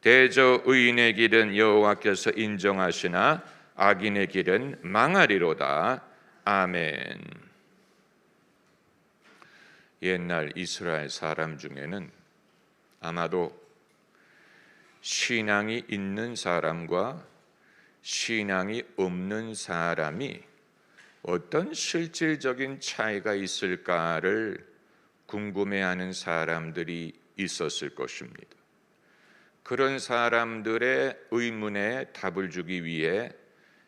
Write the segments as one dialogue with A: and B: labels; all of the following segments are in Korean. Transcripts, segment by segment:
A: 대저 의인의 길은 여호와께서 인정하시나 악인의 길은 망하리로다. 아멘. 옛날 이스라엘 사람 중에는 아마도 신앙이 있는 사람과 신앙이 없는 사람이 어떤 실질적인 차이가 있을까를 궁금해하는 사람들이 있었을 것입니다. 그런 사람들의 의문에 답을 주기 위해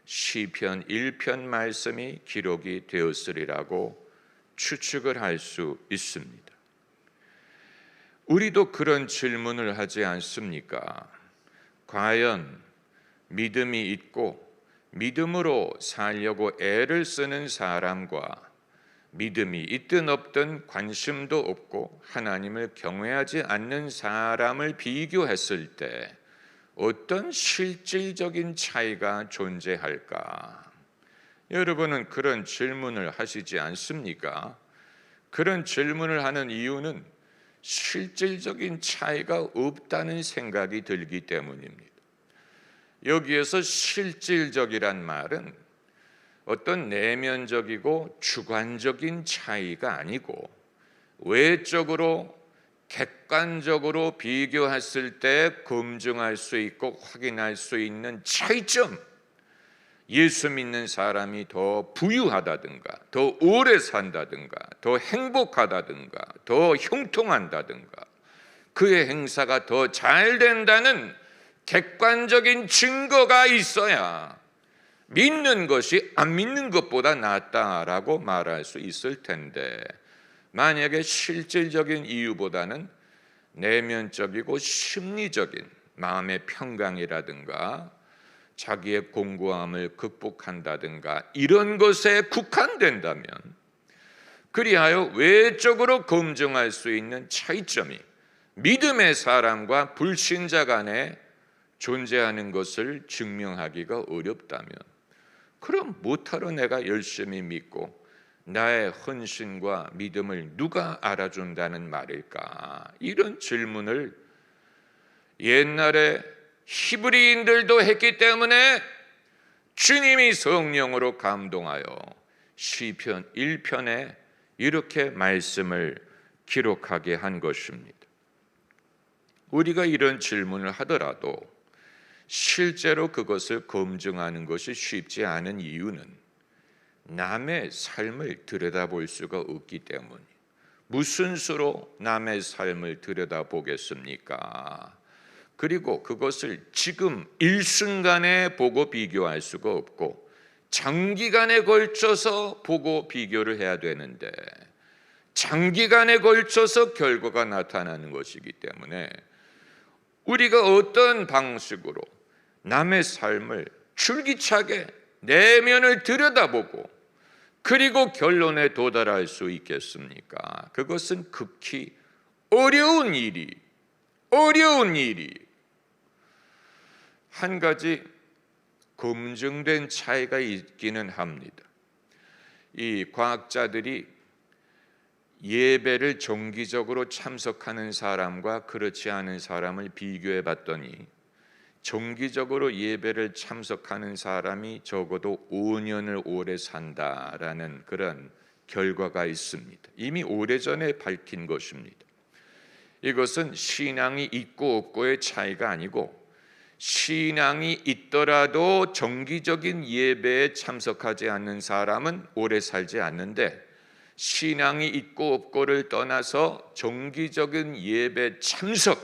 A: 시편 1편 말씀이 기록이 되었으리라고 추측을 할 수 있습니다. 우리도 그런 질문을 하지 않습니까? 과연 믿음이 있고 믿음으로 살려고 애를 쓰는 사람과 믿음이 있든 없든 관심도 없고 하나님을 경외하지 않는 사람을 비교했을 때 어떤 실질적인 차이가 존재할까? 여러분은 그런 질문을 하시지 않습니까? 그런 질문을 하는 이유는 실질적인 차이가 없다는 생각이 들기 때문입니다. 여기에서 실질적이란 말은 어떤 내면적이고 주관적인 차이가 아니고 외적으로 객관적으로 비교했을 때 검증할 수 있고 확인할 수 있는 차이점. 예수 믿는 사람이 더 부유하다든가, 더 오래 산다든가, 더 행복하다든가, 더 형통한다든가, 그의 행사가 더 잘 된다는 객관적인 증거가 있어야 믿는 것이 안 믿는 것보다 낫다라고 말할 수 있을 텐데 만약에 실질적인 이유보다는 내면적이고 심리적인 마음의 평강이라든가 자기의 공고함을 극복한다든가 이런 것에 국한된다면 그리하여 외적으로 검증할 수 있는 차이점이 믿음의 사람과 불신자 간에 존재하는 것을 증명하기가 어렵다면 그럼 못하러 내가 열심히 믿고 나의 헌신과 믿음을 누가 알아준다는 말일까? 이런 질문을 옛날에 히브리인들도 했기 때문에 주님이 성령으로 감동하여 시편 1편에 이렇게 말씀을 기록하게 한 것입니다. 우리가 이런 질문을 하더라도 실제로 그것을 검증하는 것이 쉽지 않은 이유는 남의 삶을 들여다볼 수가 없기 때문이 무슨 수로 남의 삶을 들여다보겠습니까? 그리고 그것을 지금 일순간에 보고 비교할 수가 없고 장기간에 걸쳐서 보고 비교를 해야 되는데 장기간에 걸쳐서 결과가 나타나는 것이기 때문에 우리가 어떤 방식으로 남의 삶을 줄기차게 내면을 들여다보고 그리고 결론에 도달할 수 있겠습니까? 그것은 극히 어려운 일이 어려운 일이 한 가지 검증된 차이가 있기는 합니다. 이 과학자들이 예배를 정기적으로 참석하는 사람과 그렇지 않은 사람을 비교해 봤더니 정기적으로 예배를 참석하는 사람이 적어도 5년을 오래 산다라는 그런 결과가 있습니다. 이미 오래전에 밝힌 것입니다. 이것은 신앙이 있고 없고의 차이가 아니고 신앙이 있더라도 정기적인 예배에 참석하지 않는 사람은 오래 살지 않는데 신앙이 있고 없고를 떠나서 정기적인 예배 참석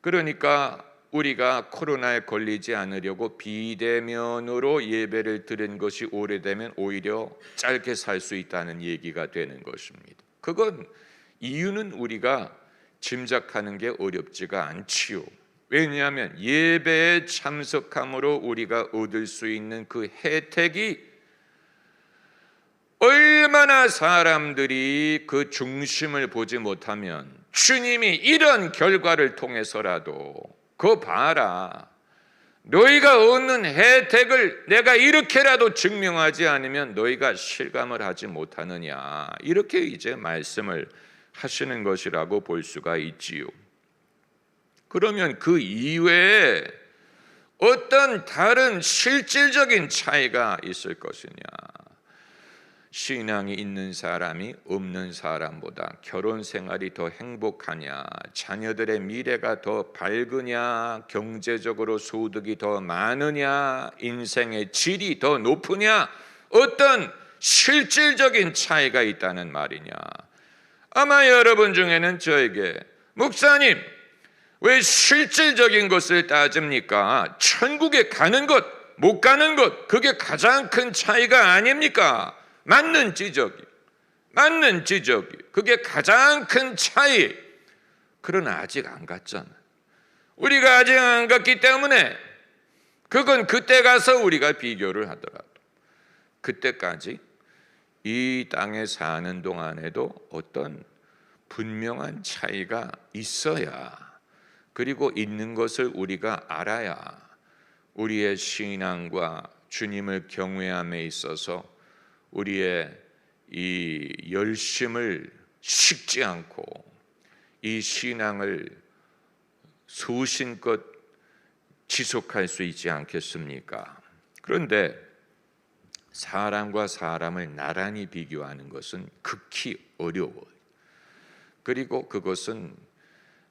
A: 그러니까 우리가 코로나에 걸리지 않으려고 비대면으로 예배를 드린 것이 오래되면 오히려 짧게 살 수 있다는 얘기가 되는 것입니다. 그건 이유는 우리가 짐작하는 게 어렵지가 않지요. 왜냐하면 예배에 참석함으로 우리가 얻을 수 있는 그 혜택이 얼마나 사람들이 그 중심을 보지 못하면 주님이 이런 결과를 통해서라도 그 봐라. 너희가 얻는 혜택을 내가 이렇게라도 증명하지 않으면 너희가 실감을 하지 못하느냐. 이렇게 이제 말씀을 하시는 것이라고 볼 수가 있지요. 그러면 그 이외에 어떤 다른 실질적인 차이가 있을 것이냐? 신앙이 있는 사람이 없는 사람보다 결혼 생활이 더 행복하냐, 자녀들의 미래가 더 밝으냐, 경제적으로 소득이 더 많으냐, 인생의 질이 더 높으냐, 어떤 실질적인 차이가 있다는 말이냐. 아마 여러분 중에는 저에게 목사님 왜 실질적인 것을 따집니까? 천국에 가는 것, 못 가는 것, 그게 가장 큰 차이가 아닙니까? 맞는 지적이, 맞는 지적이, 그게 가장 큰 차이. 그러나 아직 안 갔잖아. 우리가 아직 안 갔기 때문에 그건 그때 가서 우리가 비교를 하더라도 그때까지 이 땅에 사는 동안에도 어떤 분명한 차이가 있어야 그리고 있는 것을 우리가 알아야 우리의 신앙과 주님을 경외함에 있어서 우리의 이 열심을 식지 않고 이 신앙을 소신껏 지속할 수 있지 않겠습니까? 그런데 사람과 사람을 나란히 비교하는 것은 극히 어려워요. 그리고 그것은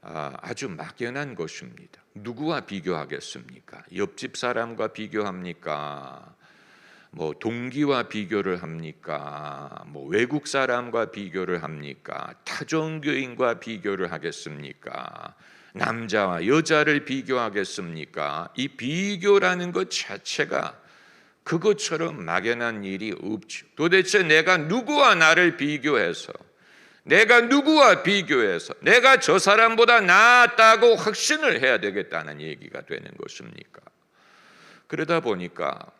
A: 아, 아주 막연한 것입니다. 누구와 비교하겠습니까? 옆집 사람과 비교합니까? 뭐 동기와 비교를 합니까? 뭐 외국 사람과 비교를 합니까? 타종교인과 비교를 하겠습니까? 남자와 여자를 비교하겠습니까? 이 비교라는 것 자체가 그것처럼 막연한 일이 없죠. 도대체 내가 누구와 나를 비교해서 내가 누구와 비교해서 내가 저 사람보다 낫다고 확신을 해야 되겠다는 얘기가 되는 것입니까? 그러다 보니까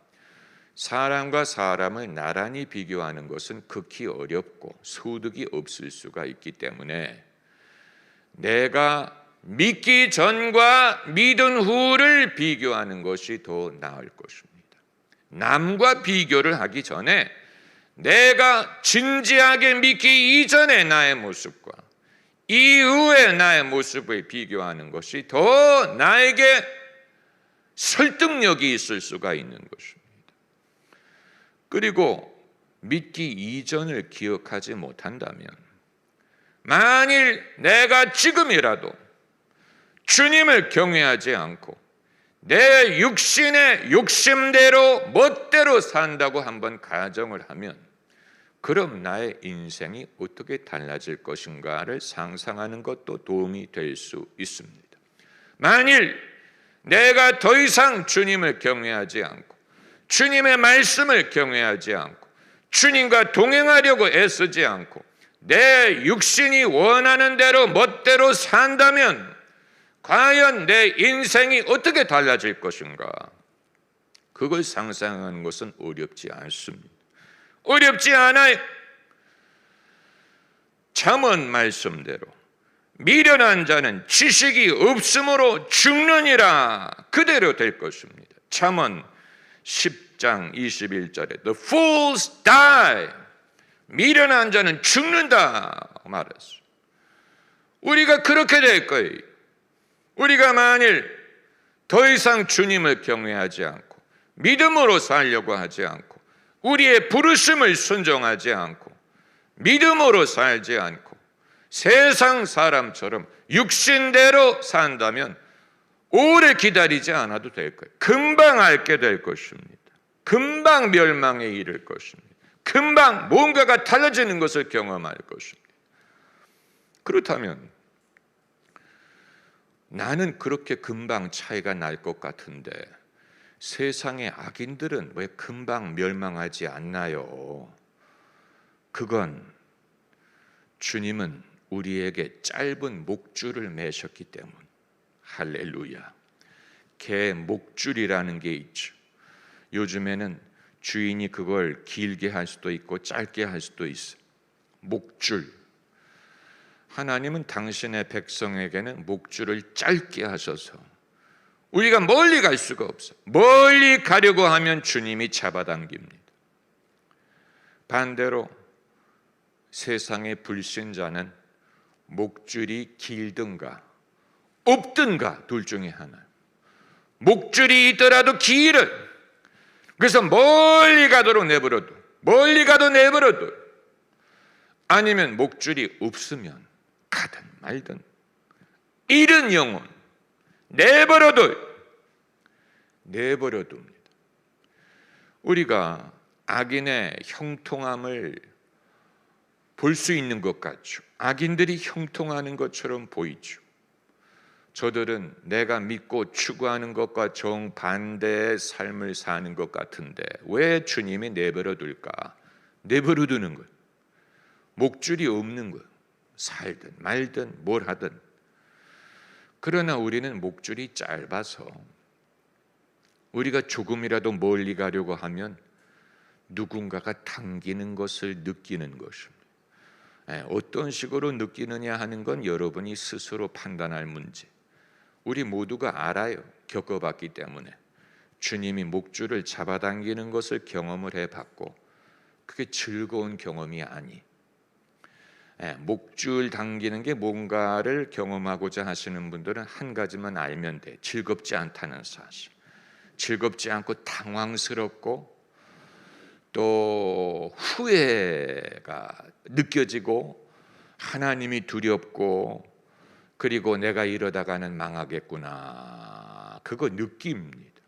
A: 사람과 사람을 나란히 비교하는 것은 극히 어렵고 소득이 없을 수가 있기 때문에 내가 믿기 전과 믿은 후를 비교하는 것이 더 나을 것입니다. 남과 비교를 하기 전에 내가 진지하게 믿기 이전의 나의 모습과 이후의 나의 모습을 비교하는 것이 더 나에게 설득력이 있을 수가 있는 것입니다. 그리고 믿기 이전을 기억하지 못한다면 만일 내가 지금이라도 주님을 경외하지 않고 내 육신의 욕심대로 멋대로 산다고 한번 가정을 하면 그럼 나의 인생이 어떻게 달라질 것인가를 상상하는 것도 도움이 될 수 있습니다. 만일 내가 더 이상 주님을 경외하지 않고 주님의 말씀을 경외하지 않고 주님과 동행하려고 애쓰지 않고 내 육신이 원하는 대로 멋대로 산다면 과연 내 인생이 어떻게 달라질 것인가? 그걸 상상하는 것은 어렵지 않습니다. 어렵지 않아요. 잠언 말씀대로 미련한 자는 지식이 없으므로 죽느니라 그대로 될 것입니다. 잠언 10 장 21절에 The fools die. 미련한 자는 죽는다 말했어. 우리가 그렇게 될 거예요. 우리가 만일 더 이상 주님을 경외하지 않고 믿음으로 살려고 하지 않고 우리의 부르심을 순종하지 않고 믿음으로 살지 않고 세상 사람처럼 육신대로 산다면 오래 기다리지 않아도 될 거예요. 금방 앓게 될 것입니다. 금방 멸망에 이를 것입니다. 금방 뭔가가 달라지는 것을 경험할 것입니다. 그렇다면 나는 그렇게 금방 차이가 날 것 같은데 세상의 악인들은 왜 금방 멸망하지 않나요? 그건 주님은 우리에게 짧은 목줄을 매셨기 때문. 할렐루야. 개 목줄이라는 게 있죠. 요즘에는 주인이 그걸 길게 할 수도 있고 짧게 할 수도 있어. 목줄. 하나님은 당신의 백성에게는 목줄을 짧게 하셔서 우리가 멀리 갈 수가 없어. 멀리 가려고 하면 주님이 잡아당깁니다. 반대로 세상의 불신자는 목줄이 길든가 없든가 둘 중에 하나. 목줄이 있더라도 길을 그래서 멀리 가도록 내버려둬. 멀리 가도 내버려둬. 아니면 목줄이 없으면 가든 말든 잃은 영혼 내버려둬. 내버려둡니다. 우리가 악인의 형통함을 볼 수 있는 것 같죠. 악인들이 형통하는 것처럼 보이죠. 저들은 내가 믿고 추구하는 것과 정반대의 삶을 사는 것 같은데 왜 주님이 내버려 둘까? 내버려 두는 거예요. 목줄이 없는 거예요. 살든 말든 뭘 하든. 그러나 우리는 목줄이 짧아서 우리가 조금이라도 멀리 가려고 하면 누군가가 당기는 것을 느끼는 것입니다. 예, 어떤 식으로 느끼느냐 하는 건 여러분이 스스로 판단할 문제. 우리 모두가 알아요. 겪어봤기 때문에 주님이 목줄을 잡아당기는 것을 경험을 해봤고 그게 즐거운 경험이 아니. 예, 목줄 당기는 게 뭔가를 경험하고자 하시는 분들은 한 가지만 알면 돼. 즐겁지 않다는 사실. 즐겁지 않고 당황스럽고 또 후회가 느껴지고 하나님이 두렵고 그리고 내가 이러다가는 망하겠구나 그거 느낍니다.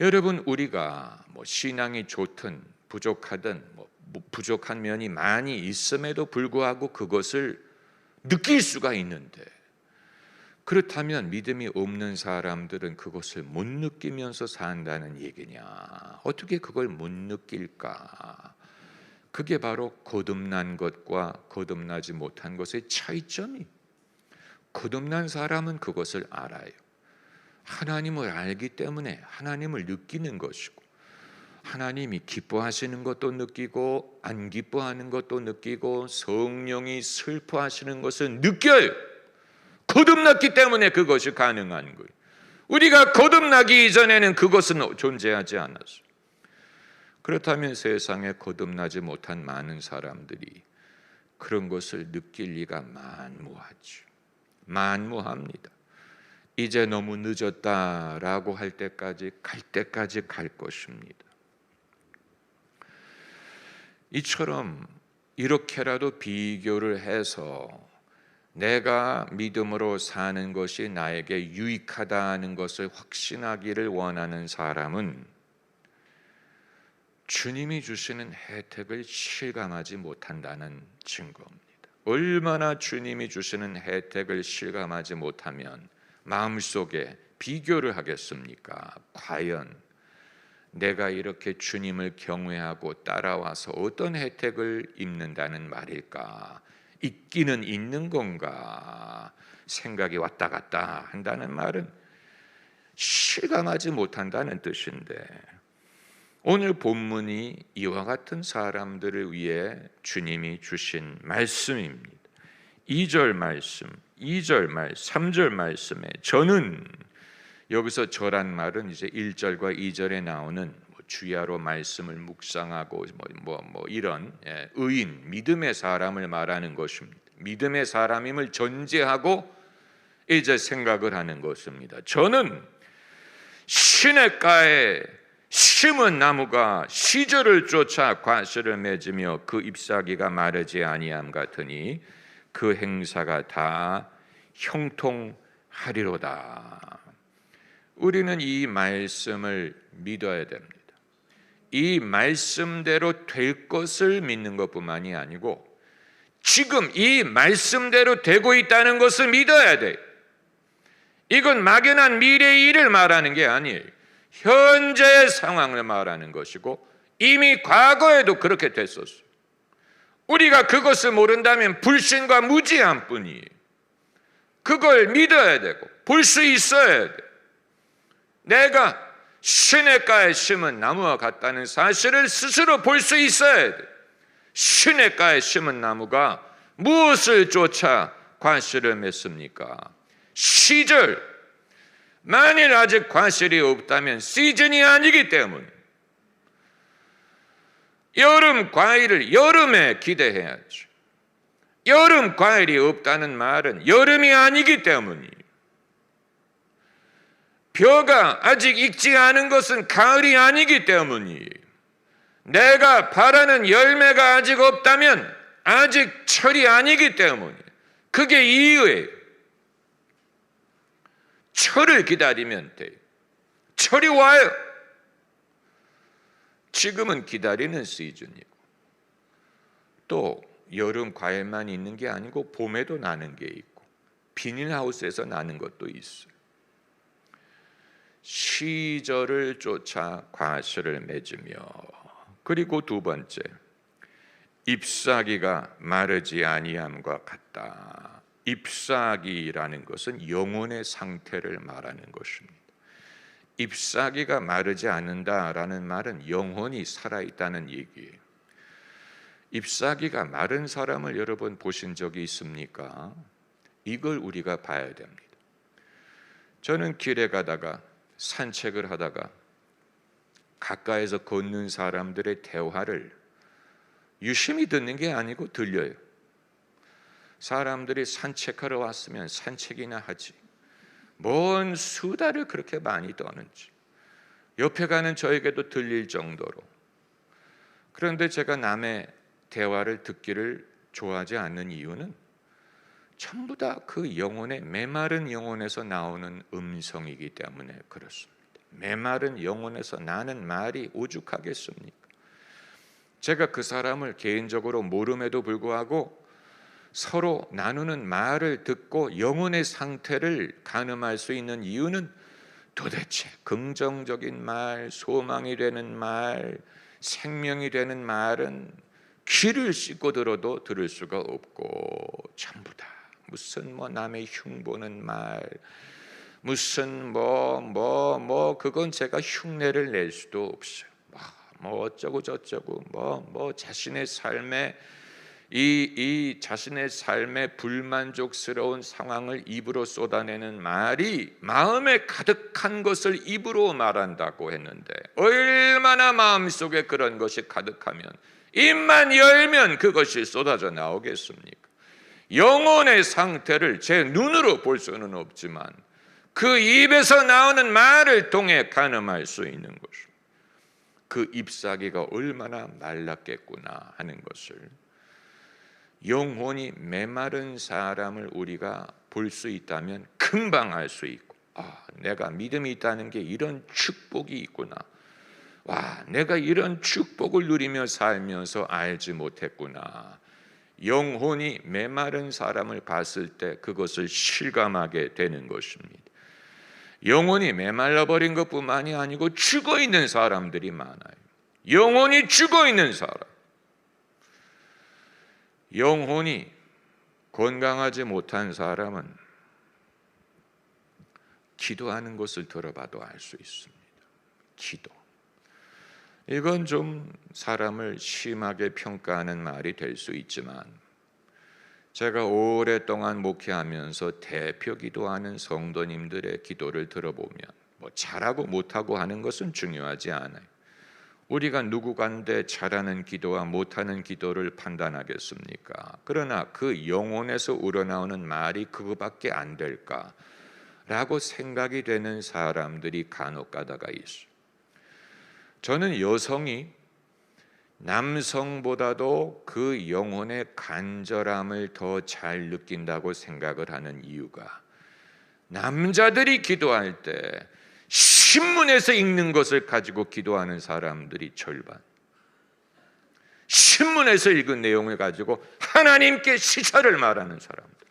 A: 여러분 우리가 뭐 신앙이 좋든 부족하든 뭐 부족한 면이 많이 있음에도 불구하고 그것을 느낄 수가 있는데 그렇다면 믿음이 없는 사람들은 그것을 못 느끼면서 산다는 얘기냐? 어떻게 그걸 못 느낄까? 그게 바로 거듭난 것과 거듭나지 못한 것의 차이점이. 거듭난 사람은 그것을 알아요. 하나님을 알기 때문에 하나님을 느끼는 것이고, 하나님이 기뻐하시는 것도 느끼고, 안 기뻐하는 것도 느끼고, 성령이 슬퍼하시는 것을 느껴요. 거듭났기 때문에 그것이 가능한 거예요. 우리가 거듭나기 이전에는 그것은 존재하지 않았어요. 그렇다면 세상에 거듭나지 못한 많은 사람들이 그런 것을 느낄 리가 만무하죠. 만무합니다. 이제 너무 늦었다라고 할 때까지 갈 때까지 갈 것입니다. 이처럼 이렇게라도 비교를 해서 내가 믿음으로 사는 것이 나에게 유익하다는 것을 확신하기를 원하는 사람은 주님이 주시는 혜택을 실감하지 못한다는 증거입니다. 얼마나 주님이 주시는 혜택을 실감하지 못하면 마음속에 비교를 하겠습니까? 과연 내가 이렇게 주님을 경외하고 따라와서 어떤 혜택을 입는다는 말일까? 있기는 있는 건가 생각이 왔다 갔다 한다는 말은 실감하지 못한다는 뜻인데 오늘 본문이 이와 같은 사람들을 위해 주님이 주신 말씀입니다. 2절 말씀, 2절 말, 3절 말씀에 저는 여기서 저란 말은 이제 1절과 2절에 나오는 주야로 말씀을 묵상하고 뭐, 뭐, 뭐 이런 예, 의인 믿음의 사람을 말하는 것입니다. 믿음의 사람임을 전제하고 이제 생각을 하는 것입니다. 저는 시냇가에 심은 나무가 시절을 쫓아 과실을 맺으며 그 잎사귀가 마르지 아니함 같으니 그 행사가 다 형통하리로다. 우리는 이 말씀을 믿어야 됩니다. 이 말씀대로 될 것을 믿는 것뿐만이 아니고 지금 이 말씀대로 되고 있다는 것을 믿어야 돼. 이건 막연한 미래의 일을 말하는 게 아니에요. 현재의 상황을 말하는 것이고 이미 과거에도 그렇게 됐었어요. 우리가 그것을 모른다면 불신과 무지한 뿐이에요. 그걸 믿어야 되고 볼 수 있어야 돼. 내가 시냇가에 심은 나무와 같다는 사실을 스스로 볼 수 있어야 돼. 시냇가에 심은 나무가 무엇을 쫓아 과실을 맺습니까? 시절. 만일 아직 과실이 없다면 시즌이 아니기 때문에 여름 과일을 여름에 기대해야죠. 여름 과일이 없다는 말은 여름이 아니기 때문이에요. 벼가 아직 익지 않은 것은 가을이 아니기 때문이에요. 내가 바라는 열매가 아직 없다면 아직 철이 아니기 때문이에요. 그게 이유예요. 철을 기다리면 돼요. 철이 와요. 지금은 기다리는 시즌이고 또 여름 과일만 있는 게 아니고 봄에도 나는 게 있고 비닐하우스에서 나는 것도 있어요. 시절을 쫓아 과실을 맺으며 그리고 두 번째 잎사귀가 마르지 아니함과 같다. 잎사귀라는 것은 영혼의 상태를 말하는 것입니다. 잎사귀가 마르지 않는다라는 말은 영혼이 살아 있다는 얘기예요. 잎사귀가 마른 사람을 여러분 보신 적이 있습니까? 이걸 우리가 봐야 됩니다. 저는 길에 가다가 산책을 하다가 가까이서 걷는 사람들의 대화를 유심히 듣는 게 아니고 들려요. 사람들이 산책하러 왔으면 산책이나 하지. 뭔 수다를 그렇게 많이 떠는지. 옆에 가는 저에게도 들릴 정도로. 그런데 제가 남의 대화를 듣기를 좋아하지 않는 이유는 전부 다 그 영혼의 메마른 영혼에서 나오는 음성이기 때문에 그렇습니다. 메마른 영혼에서 나는 말이 오죽하겠습니까? 제가 그 사람을 개인적으로 모름에도 불구하고 서로 나누는 말을 듣고 영혼의 상태를 가늠할 수 있는 이유는 도대체 긍정적인 말, 소망이 되는 말, 생명이 되는 말은 귀를 씻고 들어도 들을 수가 없고 전부 다 무슨 뭐 남의 흉보는 말 무슨 뭐뭐뭐 그건 제가 흉내를 낼 수도 없어요. 뭐, 뭐 어쩌고 저쩌고 뭐뭐 자신의 삶에 이, 이 자신의 삶의 불만족스러운 상황을 입으로 쏟아내는 말이 마음에 가득한 것을 입으로 말한다고 했는데 얼마나 마음속에 그런 것이 가득하면 입만 열면 그것이 쏟아져 나오겠습니까? 영혼의 상태를 제 눈으로 볼 수는 없지만 그 입에서 나오는 말을 통해 가늠할 수 있는 것입니다. 그 잎사귀가 얼마나 말랐겠구나 하는 것을 영혼이 메마른 사람을 우리가 볼 수 있다면 금방 알 수 있고 아, 내가 믿음이 있다는 게 이런 축복이 있구나. 와, 내가 이런 축복을 누리며 살면서 알지 못했구나. 영혼이 메마른 사람을 봤을 때 그것을 실감하게 되는 것입니다. 영혼이 메말라 버린 것뿐만이 아니고 죽어 있는 사람들이 많아요. 영혼이 죽어 있는 사람. 영혼이 건강하지 못한 사람은 기도하는 것을 들어봐도 알 수 있습니다. 기도. 이건 좀 사람을 심하게 평가하는 말이 될 수 있지만 제가 오랫동안 목회하면서 대표 기도하는 성도님들의 기도를 들어보면 뭐 잘하고 못하고 하는 것은 중요하지 않아요. 우리가 누구간데 잘하는 기도와 못하는 기도를 판단하겠습니까? 그러나 그 영혼에서 우러나오는 말이 그거밖에 안 될까? 라고 생각이 되는 사람들이 간혹 가다가 있어요. 저는 여성이 남성보다도 그 영혼의 간절함을 더 잘 느낀다고 생각을 하는 이유가 남자들이 기도할 때 신문에서 읽는 것을 가지고 기도하는 사람들이 절반. 신문에서 읽은 내용을 가지고 하나님께 시사를 말하는 사람들.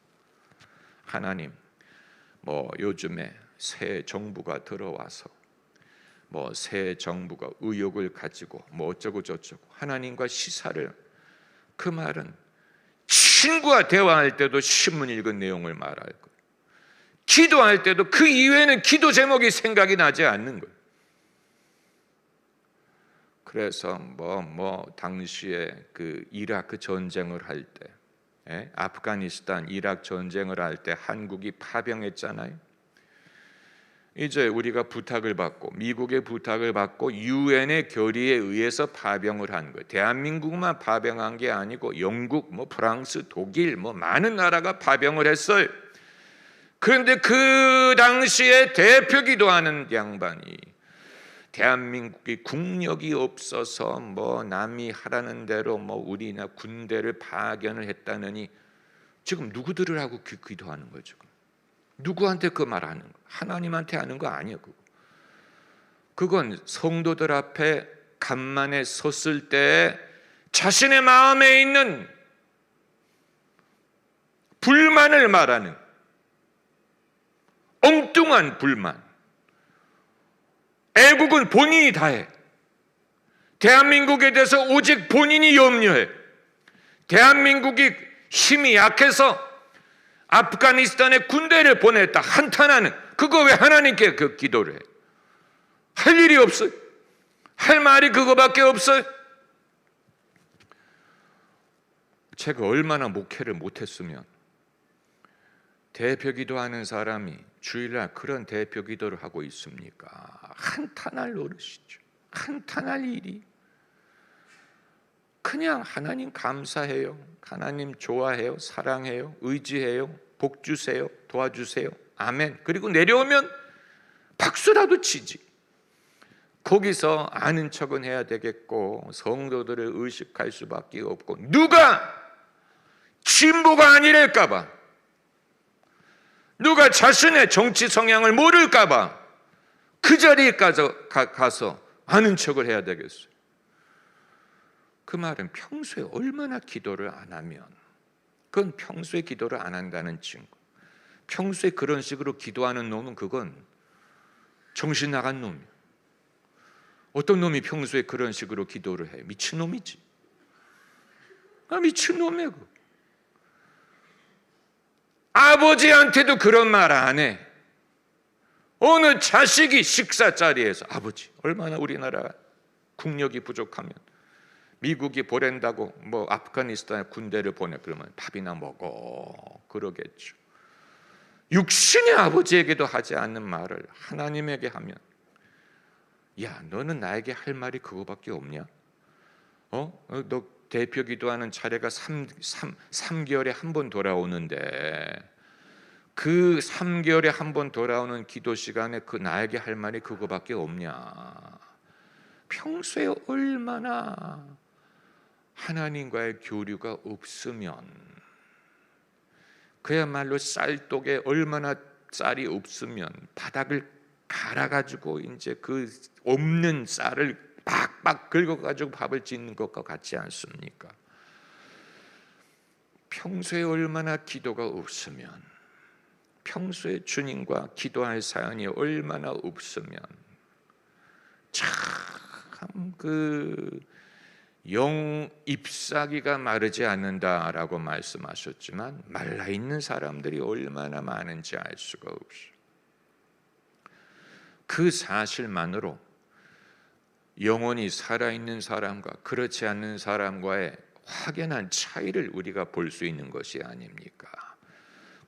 A: 하나님, 뭐 요즘에 새 정부가 들어와서 뭐 새 정부가 의욕을 가지고 뭐 어쩌고 저쩌고 하나님과 시사를 그 말은 친구와 대화할 때도 신문 읽은 내용을 말할 거. 기도할 때도 그 이외에는 기도 제목이 생각이 나지 않는 거예요. 그래서 뭐뭐 뭐 당시에 그 이라크 전쟁을 할 때, 예? 아프가니스탄 이라크 전쟁을 할 때 한국이 파병했잖아요. 이제 우리가 부탁을 받고 미국의 부탁을 받고 유엔의 결의에 의해서 파병을 한 거예요. 대한민국만 파병한 게 아니고 영국, 뭐 프랑스, 독일, 뭐 많은 나라가 파병을 했어요. 그런데 그 당시에 대표 기도하는 양반이 대한민국이 국력이 없어서 뭐 남이 하라는 대로 뭐 우리나 군대를 파견을 했다느니 지금 누구들을 하고 기- 기도하는 거죠? 누구한테 그 말 하는 거? 하나님한테 하는 거 아니에요. 그거. 그건 성도들 앞에 간만에 섰을 때 자신의 마음에 있는 불만을 말하는 엉뚱한 불만. 애국은 본인이 다 해. 대한민국에 대해서 오직 본인이 염려해. 대한민국이 힘이 약해서 아프가니스탄에 군대를 보냈다 한탄하는 그거 왜 하나님께 그 기도를 해? 할 일이 없어요. 할 말이 그거밖에 없어요. 제가 얼마나 목회를 못했으면 대표 기도 하는 사람이 주일날 그런 대표 기도를 하고 있습니까? 한탄할 노릇이죠. 한탄할 일이. 그냥 하나님 감사해요. 하나님 좋아해요. 사랑해요. 의지해요. 복 주세요. 도와주세요. 아멘. 그리고 내려오면 박수라도 치지. 거기서 아는 척은 해야 되겠고 성도들을 의식할 수밖에 없고 누가 진보가 아니랄까봐 누가 자신의 정치 성향을 모를까봐 그 자리에 가서, 가, 가서 아는 척을 해야 되겠어요. 그 말은 평소에 얼마나 기도를 안 하면 그건 평소에 기도를 안 한다는 친구. 평소에 그런 식으로 기도하는 놈은 그건 정신 나간 놈이야. 어떤 놈이 평소에 그런 식으로 기도를 해? 미친 놈이지. 아 미친 놈이야. 그. 아버지한테도 그런 말 안 해. 어느 자식이 식사 자리에서 아버지 얼마나 우리나라 국력이 부족하면 미국이 보낸다고 뭐 아프가니스탄에 군대를 보내 그러면 밥이나 먹어 그러겠죠. 육신의 아버지에게도 하지 않는 말을 하나님에게 하면 야 너는 나에게 할 말이 그거밖에 없냐? 어? 어, 너 대표 기도하는 차례가 3, 3, 3개월에 한 번 돌아오는데 그 3개월에 한 번 돌아오는 기도 시간에 그 나에게 할 말이 그거밖에 없냐? 평소에 얼마나 하나님과의 교류가 없으면 그야말로 쌀독에 얼마나 쌀이 없으면 바닥을 갈아가지고 이제 그 없는 쌀을 박박 긁어가지고 밥을 짓는 것과 같지 않습니까? 평소에 얼마나 기도가 없으면 평소에 주님과 기도할 사연이 얼마나 없으면 참 그 영 잎사귀가 마르지 않는다라고 말씀하셨지만 말라 있는 사람들이 얼마나 많은지 알 수가 없어. 그 사실만으로 영혼이 살아 있는 사람과 그렇지 않는 사람과의 확연한 차이를 우리가 볼 수 있는 것이 아닙니까?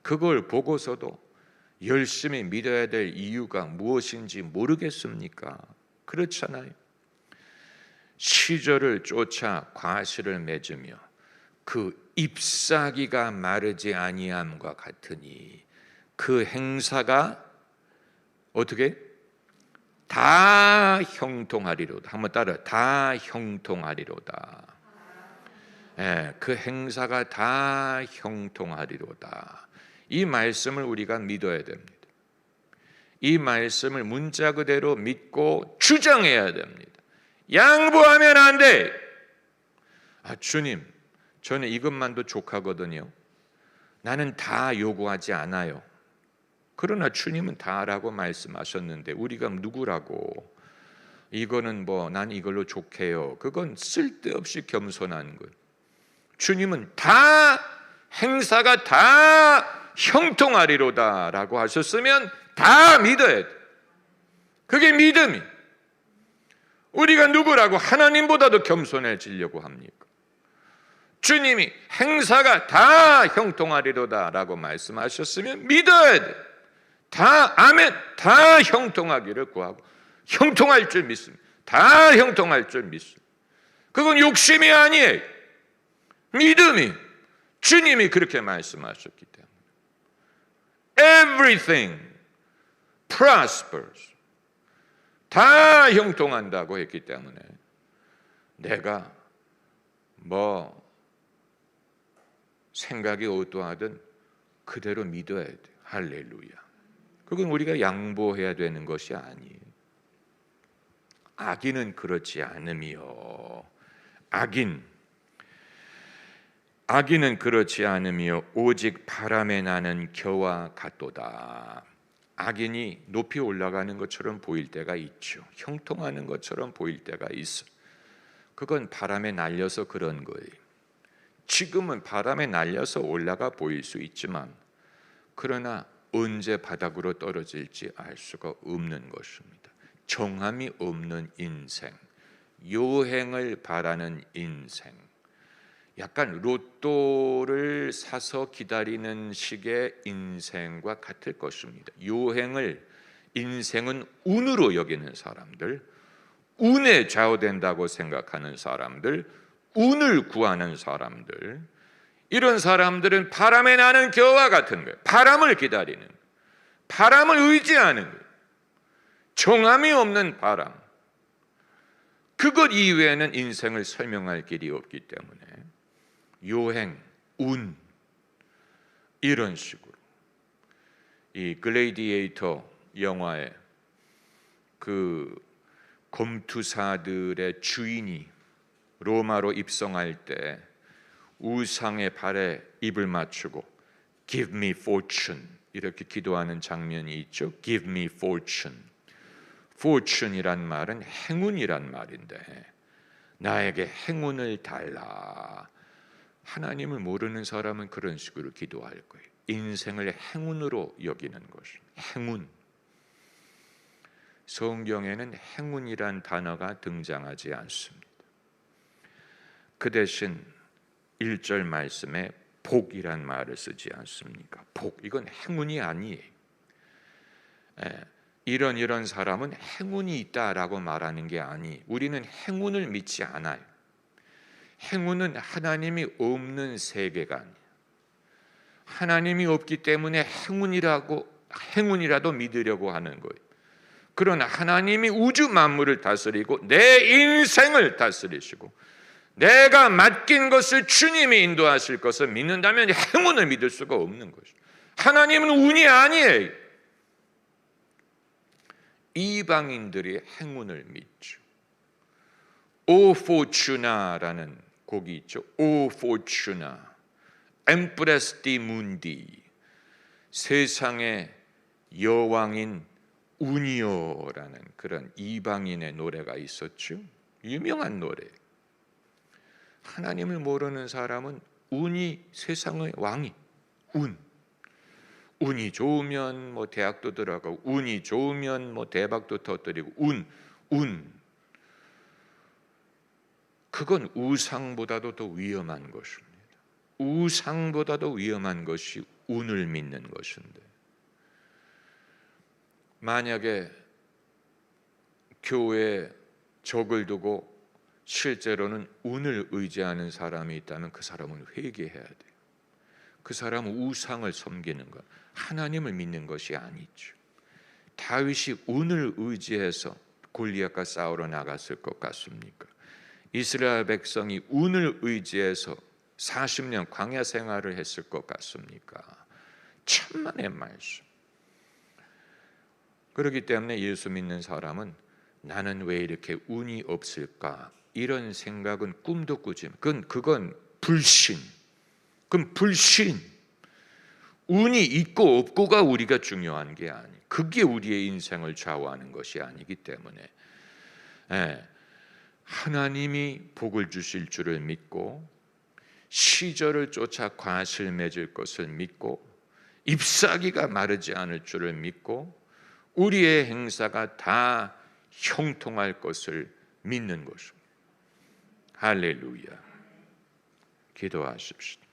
A: 그걸 보고서도 열심히 믿어야 될 이유가 무엇인지 모르겠습니까? 그렇잖아요. 시절을 쫓아 과실을 맺으며 그 잎사귀가 마르지 아니함과 같으니 그 행사가 어떻게 다 형통하리로다. 한번 따라 다 형통하리로다. 예, 그 행사가 다 형통하리로다. 이 말씀을 우리가 믿어야 됩니다. 이 말씀을 문자 그대로 믿고 주장해야 됩니다. 양보하면 안 돼. 아, 주님, 저는 이것만도 족하거든요. 나는 다 요구하지 않아요. 그러나 주님은 다라고 말씀하셨는데 우리가 누구라고 이거는 뭐 난 이걸로 족해요. 그건 쓸데없이 겸손한 거예요. 주님은 다 행사가 다 형통하리로다라고 하셨으면 다 믿어야 돼. 그게 믿음이. 우리가 누구라고 하나님보다도 겸손해지려고 합니까? 주님이 행사가 다 형통하리로다라고 말씀하셨으면 믿어야 돼. 다 아멘, 다 형통하기를 구하고 형통할 줄 믿습니다. 다 형통할 줄 믿습니다. 그건 욕심이 아니에요. 믿음이 주님이 그렇게 말씀하셨기 때문에 everything prospers. 다 형통한다고 했기 때문에 내가 뭐 생각이 어떠하든 그대로 믿어야 돼. 할렐루야. 그건 우리가 양보해야 되는 것이 아니에요. 악인은 그렇지 않으며 악인 악인은 그렇지 않으며 오직 바람에 나는 겨와 같도다. 악인이 높이 올라가는 것처럼 보일 때가 있죠. 형통하는 것처럼 보일 때가 있어. 그건 바람에 날려서 그런 거예요. 지금은 바람에 날려서 올라가 보일 수 있지만 그러나 언제 바닥으로 떨어질지 알 수가 없는 것입니다. 정함이 없는 인생, 요행을 바라는 인생. 약간 로또를 사서 기다리는 식의 인생과 같을 것입니다. 요행을 인생은 운으로 여기는 사람들, 운에 좌우된다고 생각하는 사람들, 운을 구하는 사람들, 이런 사람들은 바람에 나는 겨와 같은 거예요. 바람을 기다리는, 바람을 의지하는 거예요. 정함이 없는 바람. 그것 이외에는 인생을 설명할 길이 없기 때문에 요행, 운 이런 식으로 이 글레이디에이터 영화에 그 검투사들의 주인이 로마로 입성할 때 우상의 발에 입을 맞추고 Give me fortune 이렇게 기도하는 장면이 있죠. Give me fortune. fortune이란 말은 행운이란 말인데 나에게 행운을 달라. 하나님을 모르는 사람은 그런 식으로 기도할 거예요. 인생을 행운으로 여기는 것. 행운. 성경에는 행운이란 단어가 등장하지 않습니다. 그 대신 1절 말씀에 복이란 말을 쓰지 않습니까? 복 이건 행운이 아니에요. 예, 이런 이런 사람은 행운이 있다라고 말하는 게 아니. 우리는 행운을 믿지 않아요. 행운은 하나님이 없는 세계관. 하나님이 없기 때문에 행운이라고 행운이라도 믿으려고 하는 거예요. 그러나 하나님이 우주 만물을 다스리고 내 인생을 다스리시고 내가 맡긴 것을 주님이 인도하실 것을 믿는다면 행운을 믿을 수가 없는 것이죠. 하나님은 운이 아니에요. 이방인들이 행운을 믿죠. 오 포추나라는 곡이 있죠. 오 포추나, 엠프레스 디 문디, 세상의 여왕인 운이요라는 그런 이방인의 노래가 있었죠. 유명한 노래. 하나님을 모르는 사람은 운이 세상의 왕이 운. 운이 좋으면 뭐 대학도 들어가고 운이 좋으면 뭐 대박도 터뜨리고 운, 운. 그건 우상보다도 더 위험한 것입니다. 우상보다도 위험한 것이 운을 믿는 것인데 만약에 교회에 적을 두고 실제로는 운을 의지하는 사람이 있다면 그 사람은 회개해야 돼요. 그 사람은 우상을 섬기는 것, 하나님을 믿는 것이 아니죠. 다윗이 운을 의지해서 골리앗과 싸우러 나갔을 것 같습니까? 이스라엘 백성이 운을 의지해서 40년 광야 생활을 했을 것 같습니까? 천만의 말씀. 그렇기 때문에 예수 믿는 사람은 나는 왜 이렇게 운이 없을까? 이런 생각은 꿈도 꾸지. 그건 그건 불신. 그건 불신. 운이 있고 없고가 우리가 중요한 게 아니. 그게 우리의 인생을 좌우하는 것이 아니기 때문에 예, 하나님이 복을 주실 줄을 믿고 시절을 쫓아 과실 맺을 것을 믿고 잎사귀가 마르지 않을 줄을 믿고 우리의 행사가 다 형통할 것을 믿는 것입니다. 할렐루야. 기도하십시오.